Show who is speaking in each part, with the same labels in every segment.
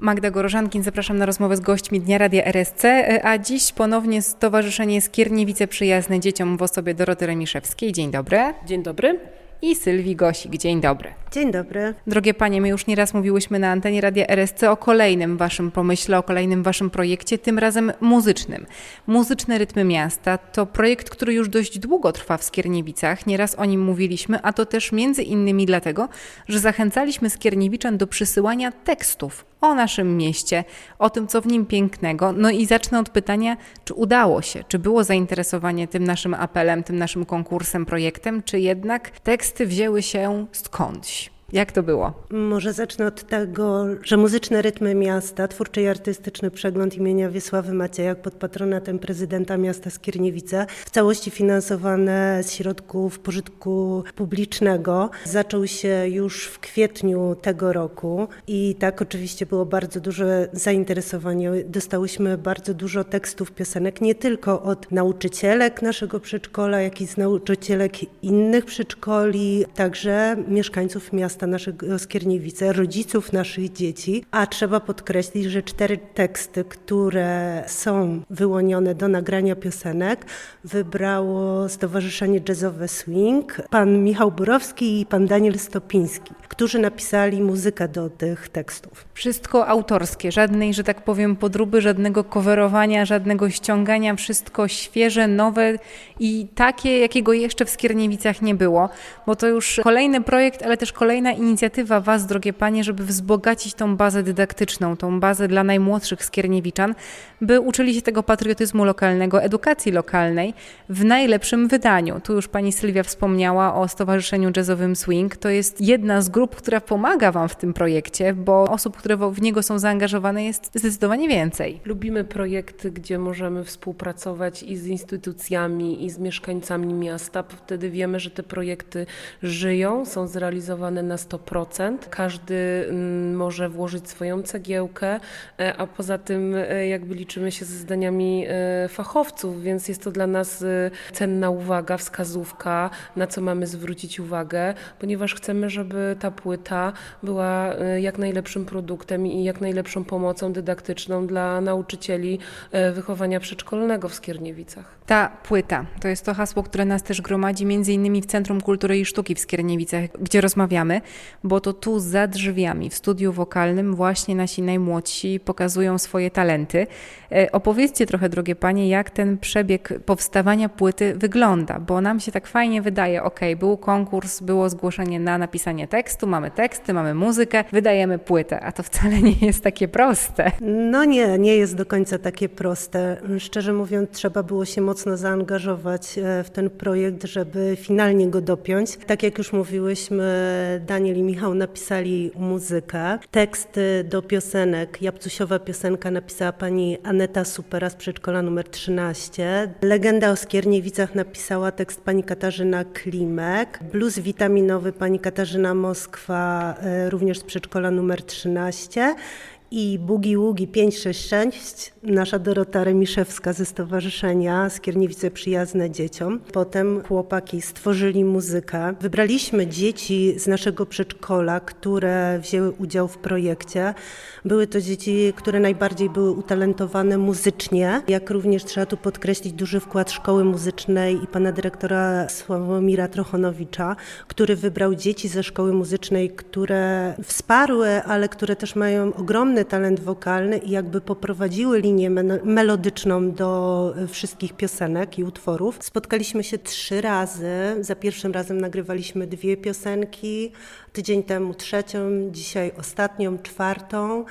Speaker 1: Magda Gorożankin, zapraszam na rozmowę z gośćmi Dnia Radia RSC, a dziś ponownie Stowarzyszenie Skierniewice Przyjazne Dzieciom w osobie Doroty Remiszewskiej. Dzień dobry.
Speaker 2: Dzień dobry.
Speaker 1: I Sylwii Gosik. Dzień dobry.
Speaker 3: Dzień dobry.
Speaker 1: Drogie panie, my już nieraz mówiłyśmy na antenie Radia RSC o kolejnym waszym pomyśle, o kolejnym waszym projekcie, tym razem muzycznym. Muzyczne Rytmy Miasta to projekt, który już dość długo trwa w Skierniewicach. Nieraz o nim mówiliśmy, a to też między innymi dlatego, że zachęcaliśmy Skierniewiczan do przysyłania tekstów o naszym mieście, o tym, co w nim pięknego. No i zacznę od pytania, czy udało się, czy było zainteresowanie tym naszym apelem, tym naszym konkursem, projektem, czy jednak teksty wzięły się skądś? Jak to było?
Speaker 3: Może zacznę od tego, że Muzyczne Rytmy Miasta, twórczy i artystyczny przegląd imienia Wiesławy Maciejak pod patronatem prezydenta miasta Skierniewice, w całości finansowane z środków pożytku publicznego, zaczął się już w kwietniu tego roku i tak oczywiście było bardzo duże zainteresowanie. Dostałyśmy bardzo dużo tekstów piosenek, nie tylko od nauczycielek naszego przedszkola, jak i z nauczycielek innych przedszkoli, także mieszkańców miasta naszego Skierniewice, rodziców naszych dzieci, a trzeba podkreślić, że cztery teksty, które są wyłonione do nagrania piosenek, wybrało Stowarzyszenie Jazzowe Swing, pan Michał Borowski i pan Daniel Stopiński, którzy napisali muzykę do tych tekstów.
Speaker 1: Wszystko autorskie, żadnej, że tak powiem, podróby, żadnego coverowania, żadnego ściągania, wszystko świeże, nowe i takie, jakiego jeszcze w Skierniewicach nie było, bo to już kolejny projekt, ale też kolejna inicjatywa Was, drogie Panie, żeby wzbogacić tą bazę dydaktyczną, tą bazę dla najmłodszych Skierniewiczan, by uczyli się tego patriotyzmu lokalnego, edukacji lokalnej w najlepszym wydaniu. Tu już Pani Sylwia wspomniała o Stowarzyszeniu Jazzowym Swing. To jest jedna z grup, która pomaga Wam w tym projekcie, bo osób, które w niego są zaangażowane jest zdecydowanie więcej.
Speaker 2: Lubimy projekty, gdzie możemy współpracować i z instytucjami, i z mieszkańcami miasta. Wtedy wiemy, że te projekty żyją, są zrealizowane na 100%. Każdy mm, może włożyć swoją cegiełkę, e, a poza tym e, jakby liczymy się ze zdaniami e, fachowców, więc jest to dla nas cenna uwaga, wskazówka, na co mamy zwrócić uwagę, ponieważ chcemy, żeby ta płyta była jak najlepszym produktem i jak najlepszą pomocą dydaktyczną dla nauczycieli wychowania przedszkolnego w Skierniewicach.
Speaker 1: Ta płyta to jest to hasło, które nas też gromadzi między innymi w Centrum Kultury i Sztuki w Skierniewicach, gdzie rozmawiamy, bo to tu za drzwiami w studiu wokalnym właśnie nasi najmłodsi pokazują swoje talenty. Opowiedzcie trochę, drogie panie, jak ten przebieg powstawania płyty wygląda, bo nam się tak fajnie wydaje, ok, był konkurs, było zgłoszenie na napisanie tekstu, mamy teksty, mamy muzykę, wydajemy płytę, a to wcale nie jest takie proste.
Speaker 3: No nie, nie jest do końca takie proste. Szczerze mówiąc, trzeba było się mocno zaangażować w ten projekt, żeby finalnie go dopiąć. Tak jak już mówiłyśmy, Daniel i Michał napisali muzykę. Teksty do piosenek, Japcusiowa piosenka napisała pani Aneta Supera z przedszkola numer 13. Legenda o Skierniewicach napisała tekst pani Katarzyna Klimek. Blues witaminowy pani Katarzyna Moskwa, również z przedszkola numer 13 i Bugi Ługi 566, nasza Dorota Remiszewska ze Stowarzyszenia Skierniewice Przyjazne Dzieciom. Potem chłopaki stworzyli muzykę. Wybraliśmy dzieci z naszego przedszkola, które wzięły udział w projekcie. Były to dzieci, które najbardziej były utalentowane muzycznie, jak również trzeba tu podkreślić duży wkład szkoły muzycznej i pana dyrektora Sławomira Trochonowicza, który wybrał dzieci ze szkoły muzycznej, które wsparły, ale które też mają ogromny talent wokalny i jakby poprowadziły linię melodyczną do wszystkich piosenek i utworów. Spotkaliśmy się trzy razy. Za pierwszym razem nagrywaliśmy dwie piosenki, tydzień temu trzecią, dzisiaj ostatnią, czwartą.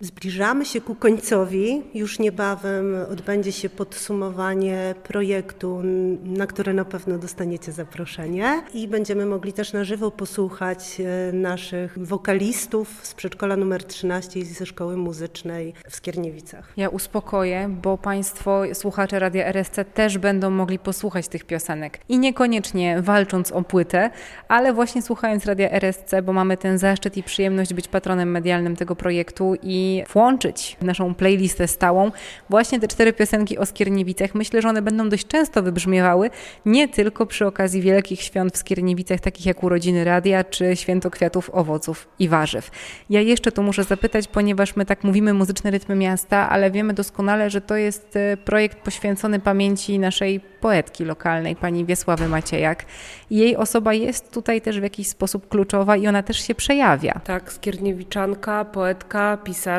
Speaker 3: Zbliżamy się ku końcowi. Już niebawem odbędzie się podsumowanie projektu, na które na pewno dostaniecie zaproszenie i będziemy mogli też na żywo posłuchać naszych wokalistów z przedszkola numer 13 i ze szkoły muzycznej w Skierniewicach.
Speaker 1: Ja uspokoję, bo Państwo, słuchacze Radia RSC też będą mogli posłuchać tych piosenek i niekoniecznie walcząc o płytę, ale właśnie słuchając Radia RSC, bo mamy ten zaszczyt i przyjemność być patronem medialnym tego projektu i włączyć w naszą playlistę stałą właśnie te cztery piosenki o Skierniewicach. Myślę, że one będą dość często wybrzmiewały, nie tylko przy okazji wielkich świąt w Skierniewicach, takich jak urodziny radia czy święto kwiatów, owoców i warzyw. Ja jeszcze tu muszę zapytać, ponieważ my tak mówimy muzyczne rytmy miasta, ale wiemy doskonale, że to jest e, projekt poświęcony pamięci naszej poetki lokalnej, pani Wiesławy Maciejak. Jej osoba jest tutaj też w jakiś sposób kluczowa i ona też się przejawia.
Speaker 2: Tak, skierniewiczanka, poetka, pisarka,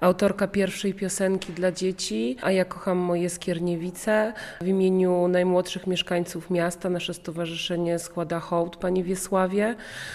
Speaker 2: autorka pierwszej piosenki dla dzieci, a ja kocham moje Skierniewice. W imieniu najmłodszych mieszkańców miasta nasze stowarzyszenie składa hołd pani Wiesławie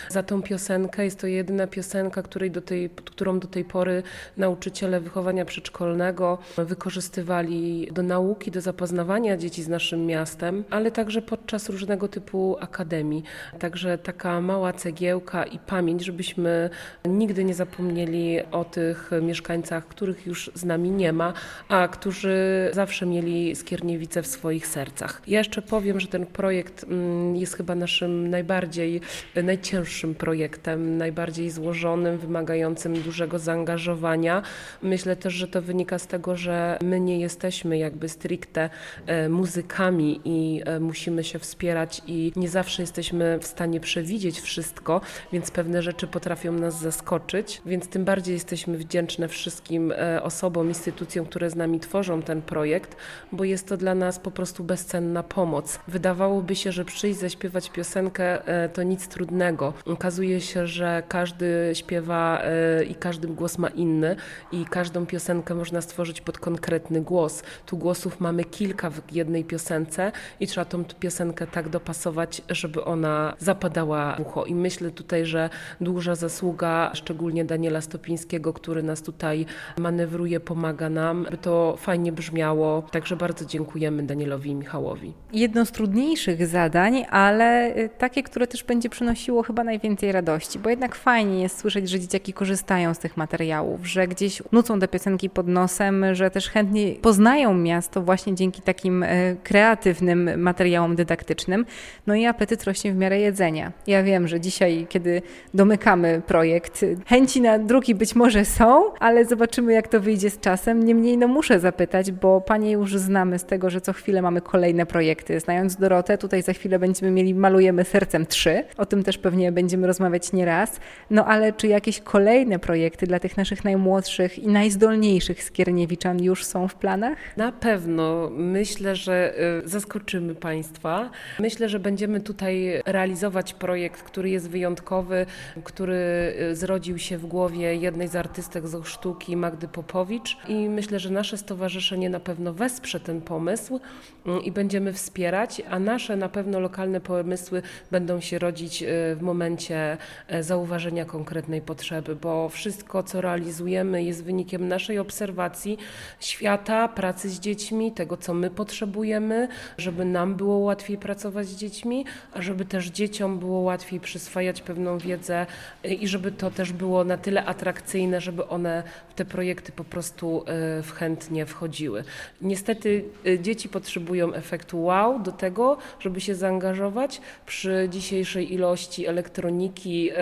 Speaker 2: za tą piosenkę. Jest to jedyna piosenka, której do tej, którą do tej pory nauczyciele wychowania przedszkolnego wykorzystywali do nauki, do zapoznawania dzieci z naszym miastem, ale także podczas różnego typu akademii. Także taka mała cegiełka i pamięć, żebyśmy nigdy nie zapomnieli o tych mieszkańcach, których już z nami nie ma, a którzy zawsze mieli Skierniewice w swoich sercach. Ja jeszcze powiem, że ten projekt mm, jest chyba naszym najbardziej, najcięższym projektem, najbardziej złożonym, wymagającym dużego zaangażowania. Myślę też, że to wynika z tego, że my nie jesteśmy jakby stricte e, muzykami i e, musimy się wspierać i nie zawsze jesteśmy w stanie przewidzieć wszystko, więc pewne rzeczy potrafią nas zaskoczyć, więc tym bardziej jesteśmy wdzięczne wszystkim e, osobom, instytucjom, które z nami tworzą ten projekt, bo jest to dla nas po prostu bezcenna pomoc. Wydawałoby się, że przyjść zaśpiewać piosenkę e, to nic trudnego. Okazuje się, że każdy śpiewa e, i każdy głos ma inny i każdą piosenkę można stworzyć pod konkretny głos. Tu głosów mamy kilka w jednej piosence i trzeba tą piosenkę tak dopasować, żeby ona zapadała w ucho. I myślę tutaj, że duża zasługa, szczególnie Daniela Stopińskiego, który nas tutaj manewruje, pomaga nam, by to fajnie brzmiało. Także bardzo dziękujemy Danielowi i Michałowi.
Speaker 1: Jedno z trudniejszych zadań, ale y, takie, które też będzie przynosiło chyba najwięcej radości, bo jednak fajnie jest słyszeć, że dzieciaki korzystają z tych materiałów, że gdzieś nucą te piosenki pod nosem, że też chętnie poznają miasto właśnie dzięki takim y, kreatywnym materiałom dydaktycznym. No i apetyt rośnie w miarę jedzenia. Ja wiem, że dzisiaj, kiedy domykamy projekt, y, chęci na drugi być może są, ale zobaczymy, jak to wyjdzie z czasem. Niemniej, no muszę zapytać, bo panie już znamy z tego, że co chwilę mamy kolejne projekty. Znając Dorotę, tutaj za chwilę będziemy mieli Malujemy Sercem 3. O tym też pewnie będziemy rozmawiać nieraz. No ale czy jakieś kolejne projekty dla tych naszych najmłodszych i najzdolniejszych skierniewiczan już są w planach?
Speaker 2: Na pewno myślę, że y, zaskoczymy Państwa. Myślę, że będziemy tutaj realizować projekt, który jest wyjątkowy, który y, zrodził się w głowie jednej z artystek z sztuki, Magdy Popowicz. I myślę, że nasze stowarzyszenie na pewno wesprze ten pomysł y, i będziemy wspierać, a nasze na pewno lokalne pomysły będą się rodzić y, w momencie e, zauważenia konkretnej potrzeby, bo wszystko, co realizujemy, jest wynikiem naszej obserwacji świata, pracy z dziećmi, tego, co my potrzebujemy, żeby nam było łatwiej pracować z dziećmi, a żeby też dzieciom było łatwiej przyswajać pewną wiedzę y, i żeby to też było na tyle atrakcyjne, żeby one w te projekty po prostu y, w- chętnie wchodziły. Niestety y, dzieci potrzebują efektu wow do tego, żeby się zaangażować przy dzisiejszej ilości elektroniki, y,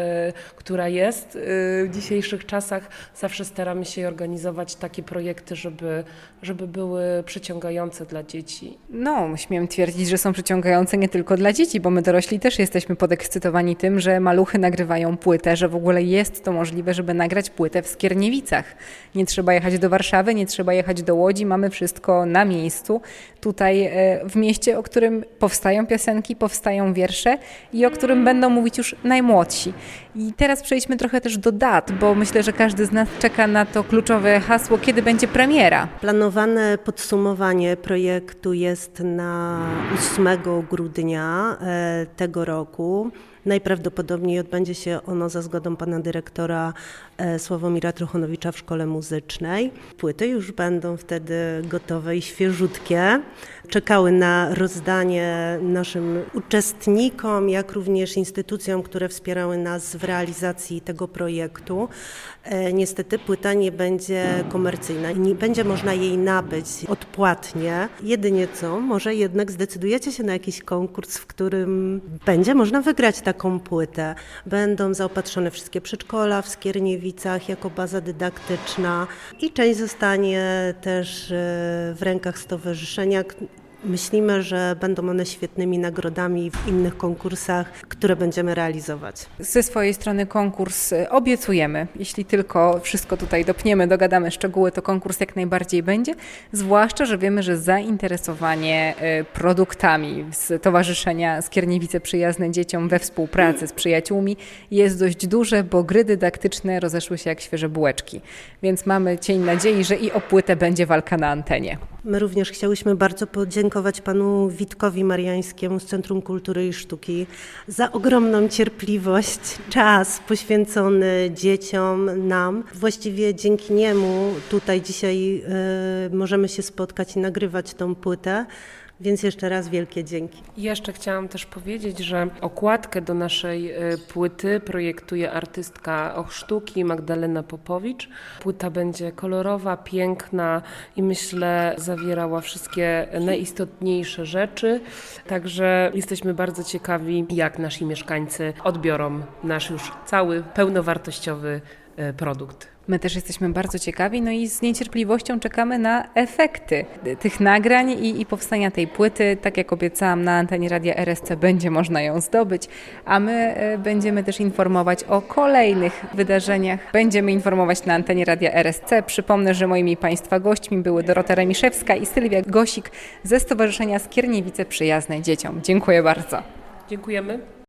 Speaker 2: która jest w dzisiejszych czasach. Zawsze staramy się organizować takie projekty, żeby, żeby były przyciągające dla dzieci.
Speaker 1: No, śmiem twierdzić, że są przyciągające nie tylko dla dzieci, bo my dorośli też jesteśmy podekscytowani tym, że maluchy nagrywają płytę, że w ogóle jest to możliwe, żeby nagrać płytę w Skierniewicach. Nie trzeba jechać do Warszawy, nie trzeba jechać do Łodzi, mamy wszystko na miejscu. Tutaj e, w mieście, o którym powstają piosenki, powstają wiersze i o którym będą mówić już najmłodsi. I teraz przejdźmy trochę też do dat, bo myślę, że każdy z nas czeka na to kluczowe hasło, kiedy będzie premiera.
Speaker 3: Planowane podsumowanie projektu jest na 8 grudnia e, tego roku. Najprawdopodobniej odbędzie się ono za zgodą pana dyrektora e, Sławomira Trochonowicza w Szkole Muzycznej. Płyty już będą wtedy gotowe i świeżutkie. Czekały na rozdanie naszym uczestnikom, jak również instytucjom, które wspierały nas w realizacji tego projektu. E, Niestety płyta nie będzie komercyjna i nie będzie można jej nabyć odpłatnie. Jedynie co, może jednak zdecydujecie się na jakiś konkurs, w którym będzie można wygrać taką taką płytę. Będą zaopatrzone wszystkie przedszkola w Skierniewicach jako baza dydaktyczna i część zostanie też e, w rękach stowarzyszenia. Myślimy, że będą one świetnymi nagrodami w innych konkursach, które będziemy realizować.
Speaker 1: Ze swojej strony konkurs y, obiecujemy. Jeśli tylko wszystko tutaj dopniemy, dogadamy szczegóły, to konkurs jak najbardziej będzie. Zwłaszcza, że wiemy, że zainteresowanie y, produktami z Towarzyszenia Skierniewice Przyjazne Dzieciom we współpracy z przyjaciółmi jest dość duże, bo gry dydaktyczne rozeszły się jak świeże bułeczki. Więc mamy cień nadziei, że i o płytę będzie walka na antenie.
Speaker 3: My również chciałyśmy bardzo podziękować panu Witkowi Mariańskiemu z Centrum Kultury i Sztuki za ogromną cierpliwość, czas poświęcony dzieciom, nam. Właściwie dzięki niemu tutaj dzisiaj e, możemy się spotkać i nagrywać tą płytę, więc jeszcze raz wielkie dzięki.
Speaker 2: Jeszcze chciałam też powiedzieć, że okładkę do naszej y, płyty projektuje artystka och sztuki Magdalena Popowicz. Płyta będzie kolorowa, piękna i myślę zawierała wszystkie najistotniejsze rzeczy. Także jesteśmy bardzo ciekawi, jak nasi mieszkańcy odbiorą nasz już cały pełnowartościowy produkt.
Speaker 1: My też jesteśmy bardzo ciekawi, no i z niecierpliwością czekamy na efekty tych nagrań i, i powstania tej płyty. Tak jak obiecałam, na antenie Radia RSC będzie można ją zdobyć, a my e, będziemy też informować o kolejnych wydarzeniach. Będziemy informować na antenie Radia RSC. Przypomnę, że moimi Państwa gośćmi były Dorota Remiszewska i Sylwia Gosik ze Stowarzyszenia Skierniewice Przyjazne Dzieciom. Dziękuję bardzo.
Speaker 2: Dziękujemy.